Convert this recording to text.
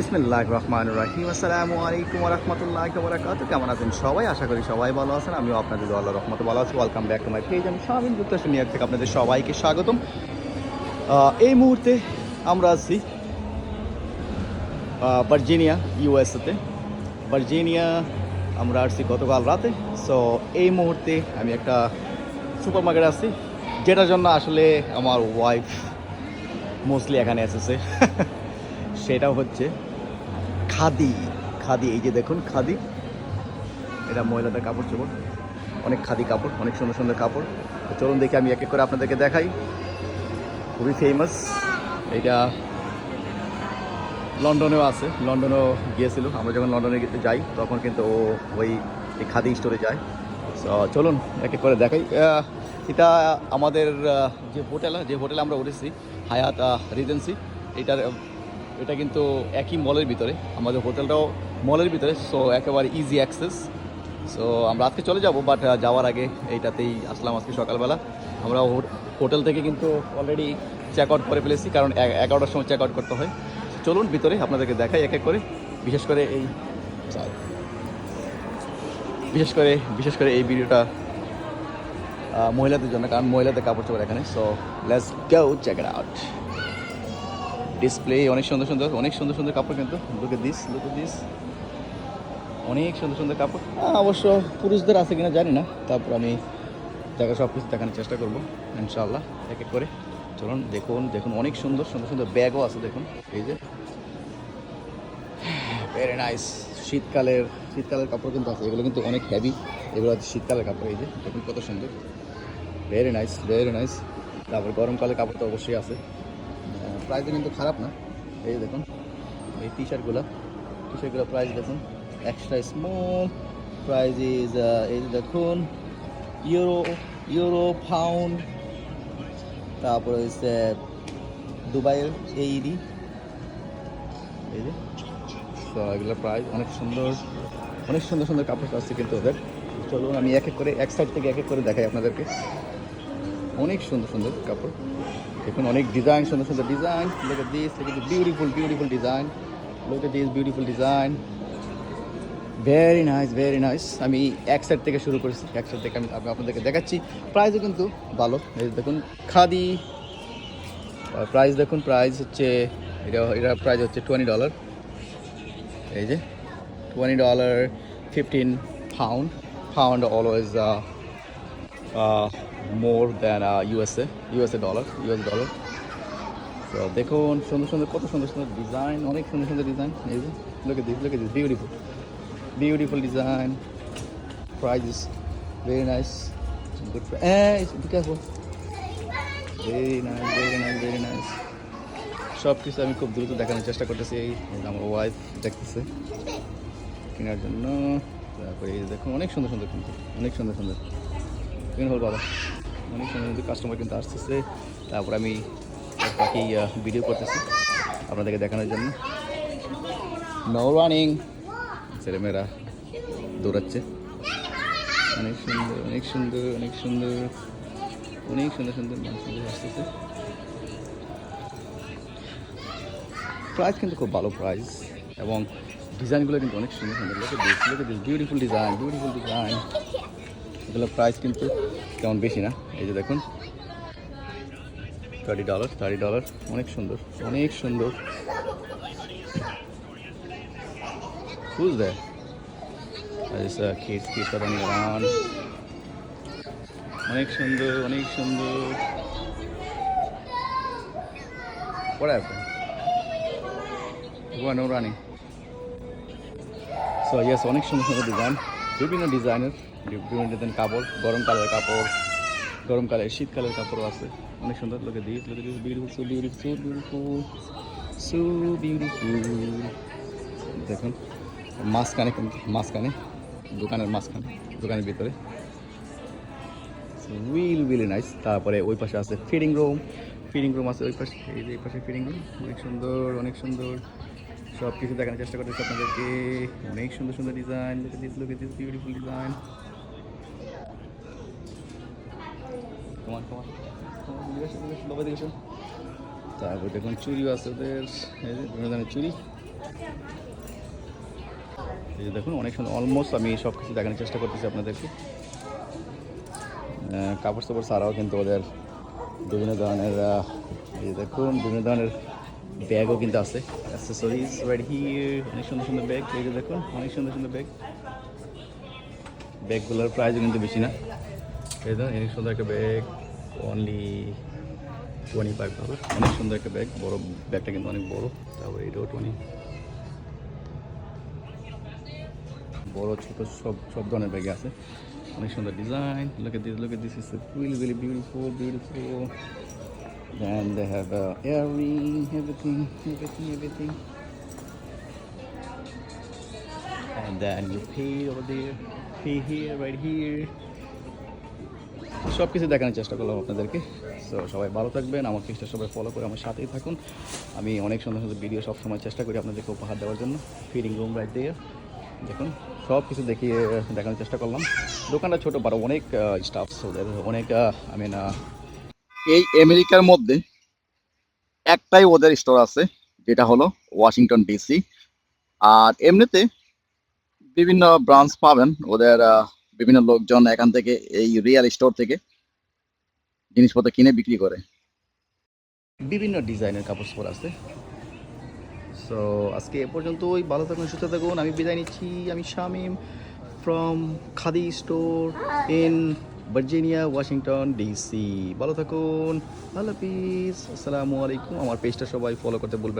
বিসমিল্লাহ রহমান রাহিম আসসালামু আলাইকুম রহমতুল্লাহ বরাকাত কেমন আছেন সবাই? আশা করি সবাই ভালো আছেন। আমিও আপনাদের আল্লাহ রহমত ভালো আছি। Welcome back to my page আমি স্বামীন যুক্তরাষ্ট্র নিউ থেকে আপনাদের সবাইকে স্বাগতম। এই মুহূর্তে আমরা আছি ভার্জিনিয়া, ইউএসএতে। ভার্জিনিয়া, আমরা আসছি গতকাল রাতে। সো এই মুহূর্তে আমি একটা সুপার মার্কেটে আসছি যেটার জন্য আসলে আমার ওয়াইফ মোস্টলি এখানে এসেছে। সেটা হচ্ছে খাদি খাদি, এই যে দেখুন খাদি। এটা মহিলাদের কাপড় চোপড়। অনেক খাদি কাপড়, অনেক সুন্দর সুন্দর কাপড়। তো চলুন দেখি আমি এক এক করে আপনাদেরকে দেখাই। খুবই ফেমাস এটা লন্ডনেও আছে। লন্ডনেও গিয়েছিল। আমরা যখন লন্ডনে যাই, তখন কিন্তু ও ওই খাদি স্টোরে যায়। চলুন এক এক করে দেখাই। এটা আমাদের যে হোটেল যে হোটেলে আমরা উঠেছি, হায়াত রিজেন্সি এটার এটা কিন্তু একই মলের ভিতরে, আমাদের হোটেলটাও মলের ভিতরে সো একেবারে ইজি অ্যাক্সেস সো আমরা আজকে চলে যাব বাট যাওয়ার আগে এইটাতেই আসলাম আজকে সকালবেলা। আমরা হোটেল থেকে কিন্তু অলরেডি চেক আউট করে ফেলেছি, কারণ এগারোটার সময় চেক আউট করতে হয়। চলুন ভিতরে আপনাদেরকে দেখাই এক এক করে, বিশেষ করে এই বিশেষ করে বিশেষ করে এই ভিডিওটা মহিলাদের জন্য, কারণ মহিলাদের কাপড় চোপড় এখানে। So let's go check out display অনেক সুন্দর সুন্দর, অনেক সুন্দর সুন্দর কাপড় কিন্তু। লুকে দিস লুকে দিস অনেক সুন্দর সুন্দর কাপড়। অবশ্য পুরুষদের আছে কিনা জানি না। তারপর আমি দেখা সব কিছু দেখানোর চেষ্টা করব, ইনশাআল্লাহ, এক এক করে। চলুন, দেখুন দেখুন, অনেক সুন্দর সুন্দর সুন্দর ব্যাগও আছে, দেখুন। এই যে ভেরি নাইস শীতকালের শীতকালের কাপড় কিন্তু আছে, এগুলো কিন্তু অনেক হেভি এগুলো আছে শীতকালের কাপড়, এই যে, দেখুন কত সুন্দর। ভেরি নাইস ভেরি নাইস তারপর গরমকালের কাপড় তো অবশ্যই আছে। প্রাইসও কিন্তু খারাপ না। এই দেখুন, এই টি শার্টগুলো টি শার্টগুলো প্রাইস দেখুন এক্সট্রা স্মল প্রাইস ইজ এই দেখুন ইউরো ইউরো ফাউন্ড তারপরে হচ্ছে দুবাইয়ের এইডি এই যে তো এগুলো প্রাইস অনেক সুন্দর অনেক সুন্দর সুন্দর কাপড় আছে কিন্তু ওদের। চলুন, আমি এক এক করে, এক সাইড থেকে এক এক করে দেখাই আপনাদেরকে। অনেক সুন্দর সুন্দর কাপড়। দেখুন, অনেক ডিজাইন সুন্দর সুন্দর design look this beautiful beautiful design beautiful design very nice very nice আমি এক সাইড থেকে শুরু করেছি, এক সাইড থেকে আমি আপনাদেরকে দেখাচ্ছি। প্রাইসও কিন্তু ভালো। দেখুন, খাদি। প্রাইস দেখুন প্রাইস হচ্ছে, এটা এটা প্রাইস হচ্ছে টোয়েন্টি ডলার এই যে twenty dollar fifteen pound pound always more than USA USA dollar US dollar তো দেখুন, সুন্দর সুন্দর, কত সুন্দর সুন্দর ডিজাইন অনেক সুন্দর সুন্দর ডিজাইন এই যে look this look this beautiful beautiful design, prices, very nice, good eh be careful. Very nice very nice very nice. সব কিছু আমি খুব দ্রুত দেখানোর চেষ্টা করতেছি আমার ওয়াইফ দেখতেছে, কেনার জন্য। তারপরে দেখুন, অনেক সুন্দর সুন্দর কিন্তু, অনেক সুন্দর সুন্দর। কেন হল বাবা। অনেক সুন্দর সুন্দর কাস্টমার কিন্তু আসতেছে। তারপর আমি বাকি ভিডিও করতেছি আপনাদেরকে দেখানোর জন্য। নো রানিং ছেলেমেয়েরা দৌড়াচ্ছে। অনেক সুন্দর অনেক সুন্দর অনেক সুন্দর অনেক সুন্দর সুন্দর মানুষগুলো আসতেছে। প্রাইস কিন্তু খুব ভালো প্রাইস এবং ডিজাইনগুলো কিন্তু অনেক সুন্দর সুন্দর। বিউটিফুল ডিজাইন বিউটিফুল ডিজাইন এগুলো প্রাইস কিন্তু তেমন বেশি না। এই যে দেখুন। থার্টি ডলার থার্টি ডলার অনেক সুন্দর অনেক সুন্দর। Who's there? There's uh. অনেক সুন্দর অনেক সুন্দর। What happened? অনেক সুন্দর সুন্দর ডিজাইন বিভিন্ন ডিজাইনের বিভিন্ন ডিজাইন কাপড় গরমকালের কাপড় গরমকালের শীতকালের কাপড়ও আছে। অনেক সুন্দর look this look this beautiful beautiful beautiful so beautiful দেখুন, মাঝখানে মাঝখানে, দোকানের মাঝখানে, দোকানের ভিতরে। উইল উইল নাইস তারপরে ওই পাশে আছে ফিডিং রুম ফিডিং রুম আছে ওই পাশে, এই যে এই পাশে ফিডিং রুম অনেক সুন্দর অনেক সুন্দর। সব কিছু দেখানোর চেষ্টা করতেছি আপনাদেরকে। অনেক সুন্দর সুন্দর ডিজাইন লোকে দিস লোকে দিস বিউটিফুল ডিজাইন তোমার তারপর দেখুন চুড়িও আছে ওদের বিভিন্ন ধরনের চুড়ি এই যে দেখুন, অনেক সুন্দর অলমোস্ট আমি সব কিছু দেখানোর চেষ্টা করতেছি আপনাদেরকে। কাপড় চাপড় ছাড়াও কিন্তু ওদের বিভিন্ন ধরনের এই দেখুন, বিভিন্ন ধরনের ব্যাগও কিন্তু আছে। অ্যাক্সেসরিজ রাইট হিয়ার অনেক সুন্দর সুন্দর ব্যাগ, এই দেখুন, অনেক সুন্দর সুন্দর ব্যাগ। ব্যাগগুলোর প্রাইসও কিন্তু বেশি না। দেখুন অনেক সুন্দর একটা bag only twenty five dollar অনেক সুন্দর একটা ব্যাগ বড় ব্যাগটা কিন্তু অনেক বড় তারপরে এটাও টোয়েন্টি বড় ছোট সব সব ধরনের ব্যাগ আছে অনেক সুন্দর design look at this look at this is really really beautiful beautiful then they have uh, earring everything everything everything and then you pay over there pay here right here সব কিছু দেখানোর চেষ্টা করলাম আপনাদেরকে। So সবাই ভালো থাকবেন, আমার পেজটা সবাই ফলো করে আমার সাথেই থাকুন। আমি অনেক সুন্দর সুন্দর ভিডিও সবসময় চেষ্টা করি আপনাদেরকে উপহার দেওয়ার জন্য। ফিডিং রুম রাইট দিয়ে দেখুন সব কিছু দেখিয়ে দেখানোর চেষ্টা করলাম। দোকানটা ছোটো বড় অনেক স্টাফ ওদের অনেক আই মিন এই আমেরিকার মধ্যে একটাই ওদের স্টোর আছে, যেটা হলো ওয়াশিংটন ডিসি আর এমনিতে বিভিন্ন ব্রাঞ্চ পাবেন ওদের বিভিন্ন লোকজন এখান থেকে এই রিয়েল স্টোর থেকে জিনিসপত্র কিনে বিক্রি করে। বিভিন্ন ডিজাইনের কাপড় চোপড় আছে। সো আজকে এ পর্যন্ত ওই ভালো থাকুন, সুস্থ থাকুন। আমি বিদায় নিচ্ছি। আমি Shamim from Khadi store in Virginia Washington DC ভালো থাকুন। আল্লাহ হাফিজ। আসসালামু আলাইকুম। আমার পেজটা সবাই ফলো করতে বলবেন।